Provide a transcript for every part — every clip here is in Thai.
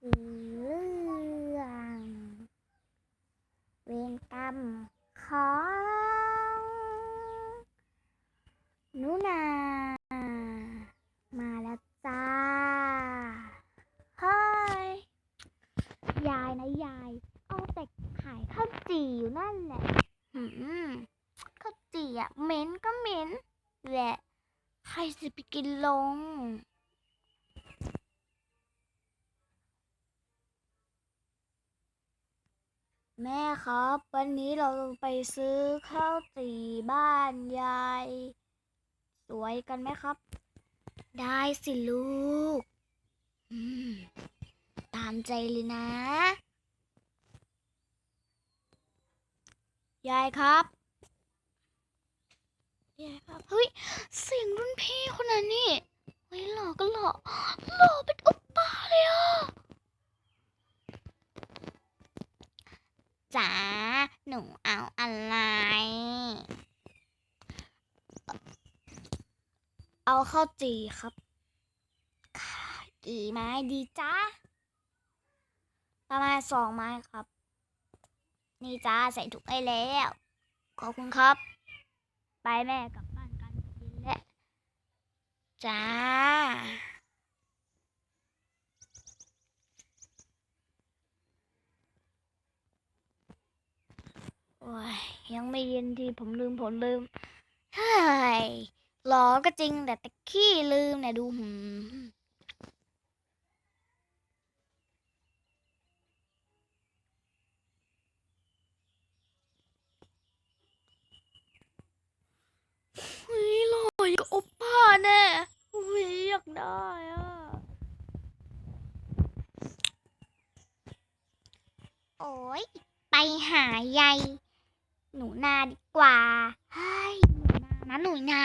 เรื่องเวรกรรมของหนูนามาแล้วจ้าเฮ้ยยายนะยาย เอาแต่ขายข้าวจี่อยู่นั่นแหละหืมข้าวจี่อะเหม็นก็เหม็นแหละใครจะไปกินลง แม่ครับ วันนี้เราไปซื้อข้าวจี่บ้านยาย สวยกันไหมครับ ได้สิลูก ตามใจเลยนะ ยายครับ ยายครับ เฮ้ย เสียงรุ่นพี่คนนั้นนี่เฮ้ยหล่อก็หล่อหล่อเป็นอุปป้าเลยอะ จ๋าหนูเอาอะไร เอาข้าวจีครับค่ะกี่ไม้ดีจ้าประมาณสองไม้ครับ นี่จ้าใส่ถุงให้แล้ว ขอบคุณครับ ไปแม่กลับบ้านกันกินแล้วจ้า ยยังไม่เย็นทีผมลืมผมลืมเฮ้ยหลอก็จริงแต่ตะขี้ลืมเนี่ยดูหืมเฮ้ยหล่ออย่างกับโอปป้าแน่เฮ้ยอยากได้อะ โอ้ยไปหายายหนูนาดี กว่า เฮ้ยหนูนานะหนูนา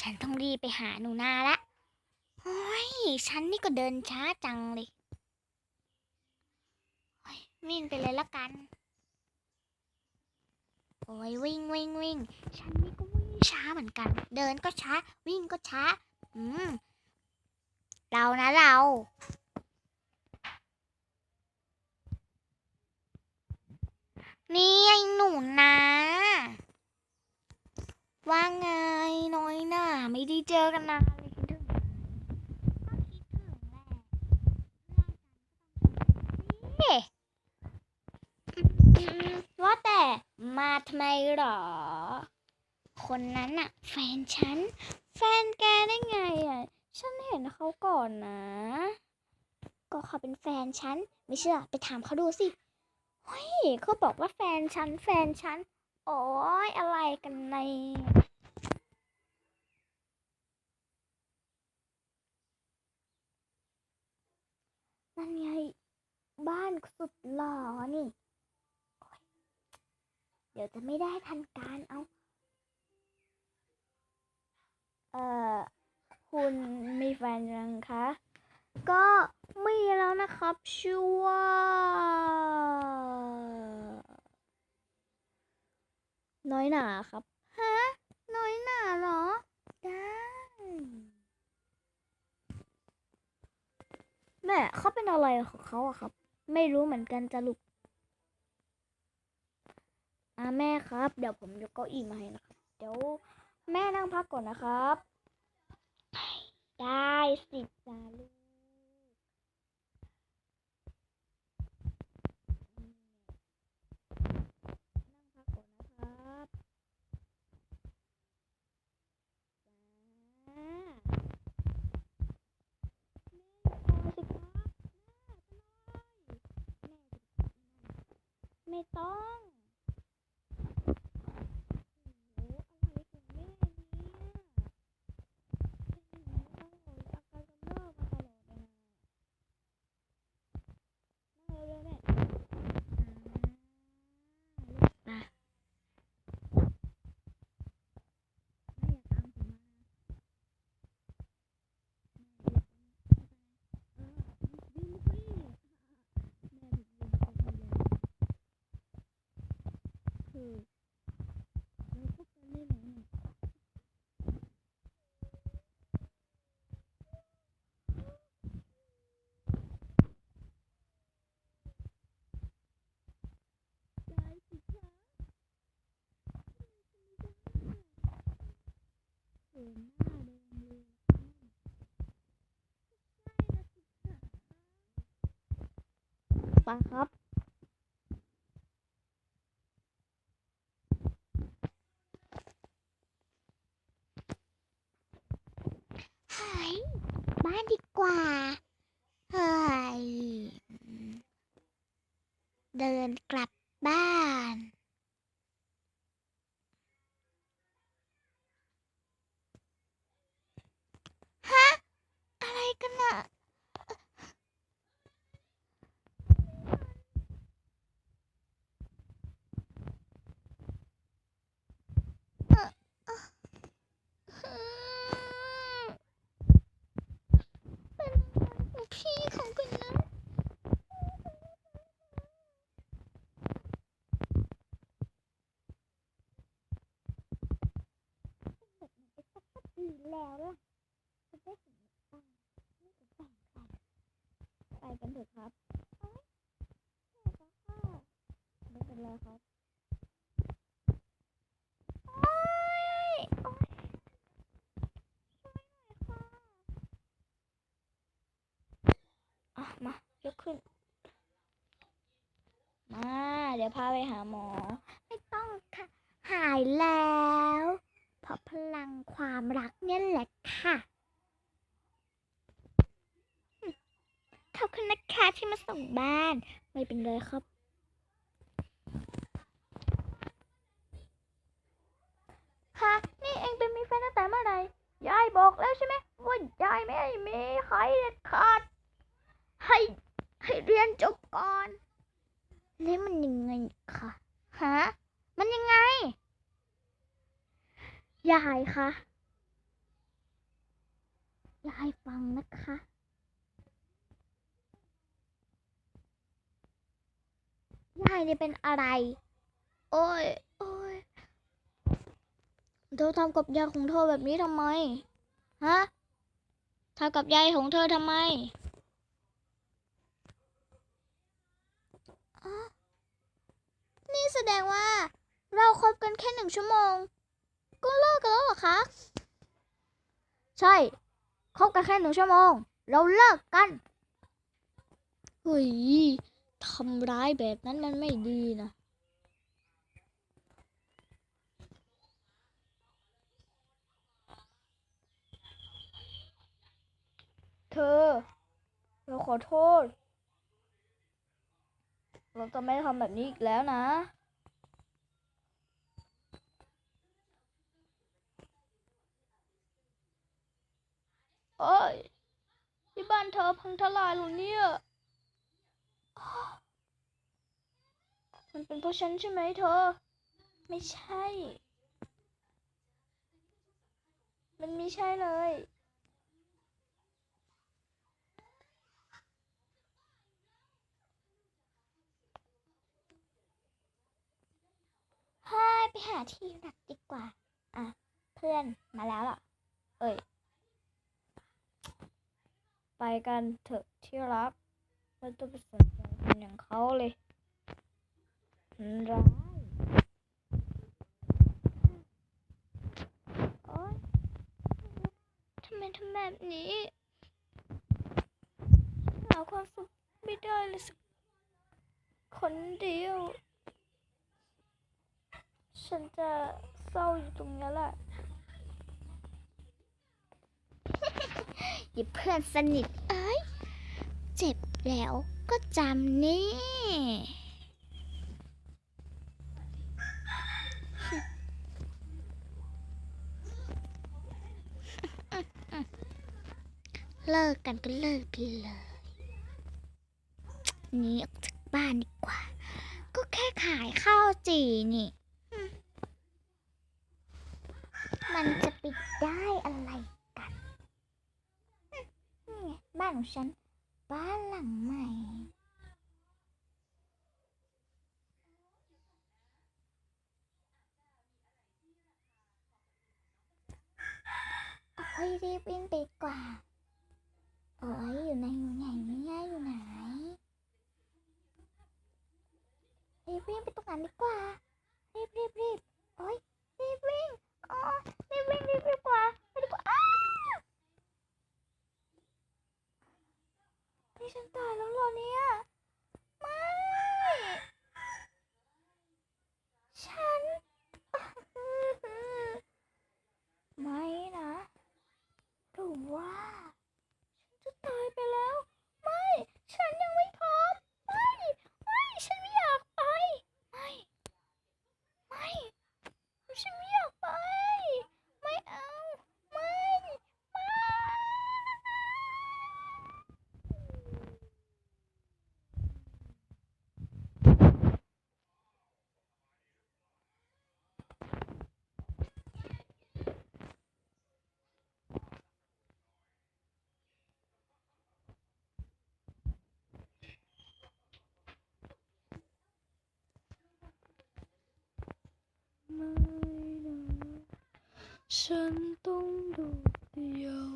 ฉันต้องรีบไปหาหนูนาละโอ้ย ฉันนี่ก็เดินช้าจังเลยโอ้ยวิ่งไปเลยละกัน โอ้ยวิ่งวิ่งวิ่ง ฉันนี่ก็วิ่งช้าเหมือนกัน เดินก็ช้า วิ่งก็ช้า อืม เรานะเรา นี่ไอ้หนูนะว่าไงน้อยหน่าไม่ได้เจอกันนานเลยคิดถึงก็คิดถึงแหละเฮ้อืมว่าแต่มาทำไมหรอ คนนั้นอะแฟนฉัน แฟนแกได้ไงอะฉันเห็นเขาก่อนนะ ก็เขาเป็นแฟนฉัน ไม่เชื่อไปถามเขาดูสิ เฮ้ยเขาบอกว่าแฟนฉันแฟนฉัน โอ้ยอะไรกันในนั่นไงบ้านสุดหล่อนี่ เดี๋ยวจะไม่ได้ทันการเอา เอ่อ คุณมีแฟนยังคะ ก็ นะครับ ชื่อว่า น้อยหนาครับ ฮะ น้อยหนาเหรอ ได้ แม่เขาเป็นอะไรของเขาอะครับ ไม่รู้เหมือนกันจะลุกอ่าแม่ครับ เดี๋ยวผมยกเก้าอี้มาให้นะครับ เดี๋ยวแม่นั่งพักก่อนนะครับ ได้สิจ้าลูก ไปเลยแม่จะไปนั่งไม่ต้อง ไปครับเฮ้ยบ้านดีกว่า เฮ้ย เดินกลับบ้าน ฮะ อะไรกันน่ะ เป็นพี่ของกันนะดีแล้วล่ะจะ ได้เห็นบ้างไม่จะแบ่งกันไปกันเถอะครับเอ้ยแก่แล้วค่ะไม่เป็นไรครับโอ๊ยโอ๊ยช่วยหน่อยค่ะอะมายกขึ้น มา เดี๋ยวพาไปหาหมอ ไม่ต้องค่ะ หายแล้ว เพราะพลังความรักเนี่ยแหละค่ะอืมขอบ คุณนะคะที่มาส่งบ้าน ไม่เป็นไรครับฮะนี่เองเป็นมีแฟนตั้งแต่เมื่อไหร่ยายบอกแล้วใช่ไหมว่ายายไม่มีใครเด็ดขาด ให้ให้เรียนจบก่อน แล้วมันยังไงคะฮะมันยังไง ยายคะยายฟังนะคะ ยายเนี่ยเป็นอะไร โอ้ย โอ้ยเธอทำกับยายของเธอแบบนี้ทำไม ฮะทำกับยายของเธอทำไมนี่แสดงว่า เราคบกันแค่หนึ่งชั่วโมง ก็เลิกกันแล้วเหรอคะ ใช่คบกันแค่หนึ่งชั่วโมง เราเลิกกันเฮ้ย ทำร้ายแบบนั้นมันไม่ดีนะเธอ เราขอโทษ เราจะไม่ทำแบบนี้อีกแล้วนะโอ้ยที่บ้านเธอพังทลายเหรอเนี่ยอ้อ มันเป็นเพราะฉันใช่ไหมเธอ ไม่ใช่ มันไม่ใช่เลยไปหาที่หนักดีกว่า อะ เพื่อนมาแล้วล่ะ เอ้ย ไปกันเถอะที่รักไม่ต้องไปสนใจคนอย่างเขาเลย ร้ายโอ๊ยทำไมทำแบบนี้หาความสุขไม่ได้เลยสักคนเดียว ฉันจะเศร้าอยู่ตรงนี้แหละอย่าเพื่อนสนิท เอ้ย เจ็บแล้วก็จำนี่ เลิกกันก็เลิกไปเลยหนีออกจากบ้านดีกว่า ก็แค่ขายข้าวจีนี่ มันจะไปได้อะไรกันนี่ไงบ้านของฉัน บ้านหลังใหม่ โอ้ยรีบวิ่งไปดีกว่า รีบวิ่งไปตรงนั้นดีกว่า รีบรีบรีบโอ้ยรีบวิ่งอ๋อรีบวิ่งรีบดีกว่าไปดีกว่าอ้านี่ฉันตายแล้วเหรอเนี่ยไม่ฉันไม่นะหรือว่า ฉันจะตายไปแล้ว ฉันต้องโดดเดี่ยว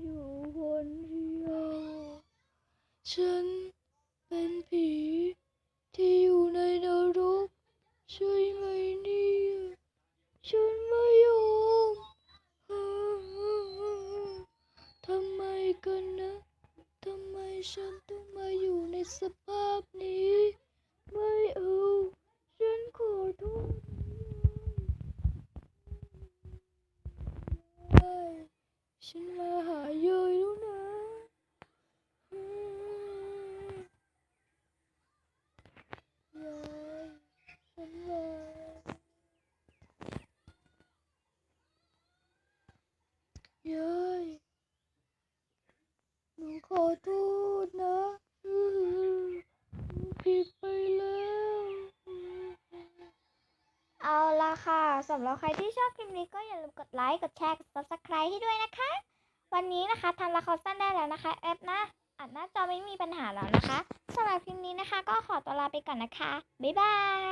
อยู่คนเดียว ฉันเป็นผีที่อยู่ในนรกใช่ไหมเนี่ย ฉันไม่ยอม ทำไมกันนะ ทำไมฉันต้องมาอยู่ในสภาพนี้ ไม่เอา ฉันขอโทษนะยายฉันมาหายายแล้วนะอืมยายฉันมายายหนูข อโทษนะอืมหนูผิดไปแล้ว เอาละค่ะสำหรับใครที่ชอบคลิปนี้ก็อย่าลืมกดไลค์กดแชร์กด subscribe ให้ด้วยนะคะ วันนี้นะคะทำละครสั้นได้แล้วนะคะแอปนะอัดหน้าจอไม่มีปัญหาแล้วนะคะสำหรับคลิปนี้นะคะ ก็ขอตัวลาไปก่อนนะคะ บ๊ายบาย